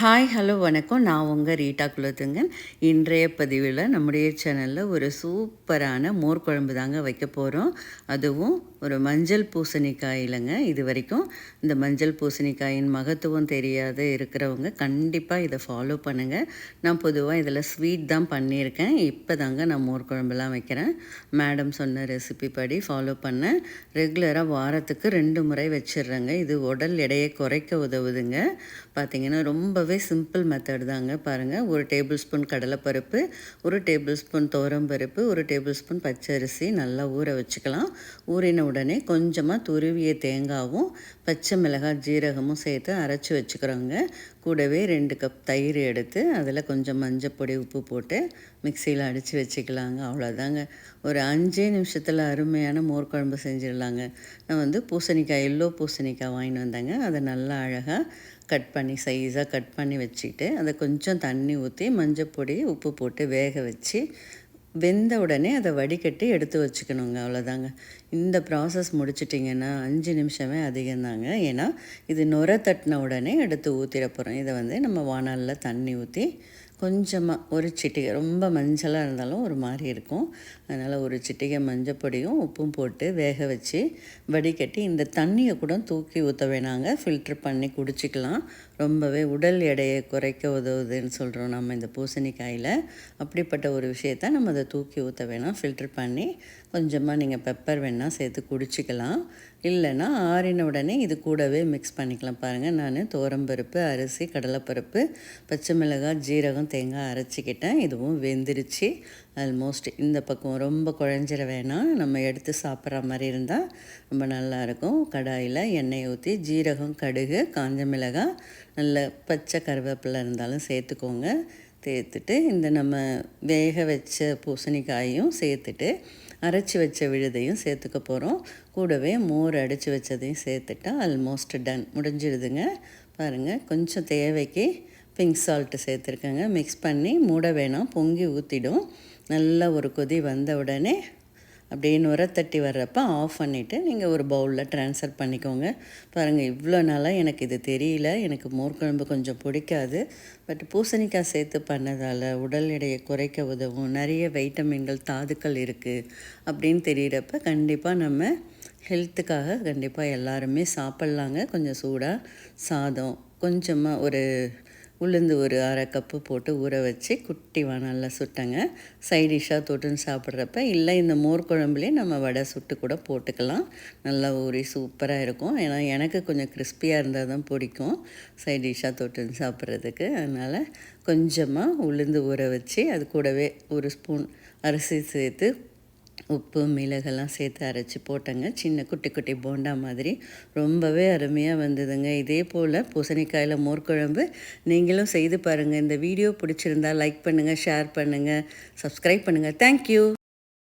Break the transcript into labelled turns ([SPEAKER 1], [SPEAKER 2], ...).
[SPEAKER 1] Hi hello வணக்கம். நான் உங்கள் ரீட்டா குலத்துங்கன். இன்றைய பதிவில் நம்முடைய சேனலில் ஒரு சூப்பரான மோர் குழம்பு தாங்க வைக்க போகிறோம் அதுவும் ஒரு மஞ்சள் பூசணிக்காயிலங்க இது வரைக்கும். இந்த மஞ்சள் பூசணிக்காயின் மகத்துவம் தெரியாத இருக்கிறவங்க கண்டிப்பாக இதை ஃபாலோ பண்ணுங்கள் நான் பொதுவாக இதில் ஸ்வீட் தான் பண்ணியிருக்கேன். இப்போ தாங்க நான் மோர் குழம்புலாம் வைக்கிறேன். மேடம் சொன்ன ரெசிபி படி ஃபாலோ பண்ணேன். ரெகுலராக வாரத்துக்கு ரெண்டு முறை வச்சிடுறேங்க. இது உடல் எடையை குறைக்க உதவுதுங்க. பார்த்திங்கன்னா ரொம்ப ரொம்பவே சிம்பிள் மெத்தட் தாங்க. பாருங்கள் ஒரு டேபிள் ஸ்பூன் கடலைப்பருப்பு ஒரு டேபிள் ஸ்பூன் பருப்பு ஒரு டேபிள் ஸ்பூன் பச்சரிசி நல்லா ஊற வச்சுக்கலாம். ஊறின உடனே கொஞ்சமாக துருவிய தேங்காவும் பச்சை மிளகாய் ஜீரகமும் சேர்த்து அரைச்சி வச்சுக்கிறோங்க. கூடவே ரெண்டு கப் தயிர் எடுத்து அதில் கொஞ்சம் மஞ்சப்பொடி உப்பு போட்டு மிக்சியில் அடித்து வச்சுக்கலாங்க. அவ்வளோதாங்க ஒரு அஞ்சே நிமிஷத்தில் அருமையான மோர் குழம்பு செஞ்சிடலாங்க. நான் வந்து பூசணிக்காய் எல்லோ பூசணிக்காய் வாங்கிட்டு வந்தேங்க. அதை நல்லா அழகாக கட் பண்ணி சைஸாக கட் பண்ணி வச்சுக்கிட்டு அதை கொஞ்சம் தண்ணி ஊற்றி மஞ்சப்பொடி உப்பு போட்டு வேக வச்சு வெந்த உடனே அதை வடிகட்டி எடுத்து வச்சுக்கணுங்க. அவ்வளோதாங்க இந்த ப்ராசஸ் முடிச்சிட்டிங்கன்னா அஞ்சு நிமிஷமே அதிகம்தாங்க. ஏன்னா இது நுர தட்டின உடனே எடுத்து ஊற்றிட போகிறோம் இதை வந்து நம்ம வானலில் தண்ணி ஊற்றி கொஞ்சமாக ஒரு சிட்டிகை ரொம்ப மஞ்சளாக இருந்தாலும் ஒரு மாதிரி இருக்கும். அதனால் ஒரு சிட்டிகை மஞ்சப்பொடியும் உப்பும் போட்டு வேக வச்சு வடிகட்டி இந்த தண்ணியை கூட தூக்கி ஊற்ற வேணாங்க. ஃபில்ட்ரு பண்ணி குடிச்சிக்கலாம். ரொம்பவே உடல் எடையை குறைக்க உதவுதுன்னு சொல்கிறோம் நம்ம இந்த பூசணிக்காயில். அப்படிப்பட்ட ஒரு விஷயத்த நம்ம அதை தூக்கி ஊற்ற வேணாம். ஃபில்ட்ரு பண்ணி கொஞ்சமாக நீங்கள் பெப்பர் வேணால் சேர்த்து குடிச்சிக்கலாம். இல்லைன்னா ஆறின உடனே இது கூடவே மிக்ஸ் பண்ணிக்கலாம். பாருங்கள் நான் தோரம்பருப்பு அரிசி கடலைப்பருப்பு பச்சை மிளகாய் ஜீரகம் தேங்காய் அரைச்சிக்கிட்டேன். இதுவும் வெந்துருச்சு. ஆல்மோஸ்ட் இந்த பக்கம் ரொம்ப குழஞ்சிட வேணாம். நம்ம எடுத்து சாப்பிட்ற மாதிரி இருந்தால் ரொம்ப நல்லாயிருக்கும் கடாயில் எண்ணெய் ஊற்றி ஜீரகம் கடுகு காஞ்ச மிளகாய் நல்ல பச்சை கருவேப்பிலை இருந்தாலும் சேர்த்துக்கோங்க. சேர்த்துட்டு இந்த நம்ம வேக வச்ச பூசணிக்காயும் சேர்த்துட்டு அரைச்சி வச்ச விழுதையும் சேர்த்துக்க போகிறோம் கூடவே மோர் அடித்து வச்சதையும் சேர்த்துட்டா ஆல்மோஸ்ட் டன் முடிஞ்சிடுதுங்க. பாருங்கள் கொஞ்சம் தேவைக்கு பிங்க் சால்ட்டு சேர்த்துருக்கேங்க. மிக்ஸ் பண்ணி மூட வேணாம் பொங்கி ஊற்றிடும் நல்லா ஒரு கொதி வந்த உடனே அப்படியே நுர தட்டி வர்றப்ப ஆஃப் பண்ணிவிட்டு நீங்கள் ஒரு பவுலில் ட்ரான்ஸ்ஃபர் பண்ணிக்கோங்க. பாருங்கள் இவ்வளோ நாளாக எனக்கு இது தெரியல. எனக்கு மோர்க்குழம்பு கொஞ்சம் பிடிக்காது. பட் பூசணிக்காய் சேர்த்து பண்ணதால் உடல் எடையை குறைக்க உதவும். நிறைய வைட்டமின்கள் தாதுக்கள் இருக்குது அப்படின்னு தெரிகிறப்ப கண்டிப்பாக நம்ம ஹெல்த்துக்காக கண்டிப்பாக எல்லாருமே சாப்பிட்லாங்க. கொஞ்சம் சூடாக சாதம் கொஞ்சமாக ஒரு உளுந்து ஒரு அரை கப்பு போட்டு ஊற வச்சு குட்டி வானலில் சுட்டங்க. சைடிஷ்ஷாக தொட்டுன்னு சாப்பிட்றப்ப இல்லை இந்த மோர் குழம்புலேயே நம்ம வடை சுட்டு கூட போட்டுக்கலாம். நல்லா ஊறி சூப்பராக இருக்கும். ஏன்னா எனக்கு கொஞ்சம் கிறிஸ்பியாக இருந்தால் தான் பிடிக்கும். சைடிஷ்ஷாக தொட்டுன்னு சாப்பிட்றதுக்கு. அதனால் கொஞ்சமாக உளுந்து ஊற வச்சு அது கூடவே ஒரு ஸ்பூன் அரிசி சேர்த்து உப்பு மிளகெல்லாம் சேர்த்து அரைச்சி போட்டேங்க. சின்ன குட்டி குட்டி போண்டா மாதிரி. ரொம்பவே அருமையாக வந்ததுங்க. இதே போல் பூசணிக்காயில் மோர்க்குழம்பு நீங்களும் செய்து பாருங்கள் இந்த வீடியோ பிடிச்சிருந்தா லைக் பண்ணுங்கள் ஷேர் பண்ணுங்கள் சப்ஸ்கிரைப் பண்ணுங்கள் தேங்க்யூ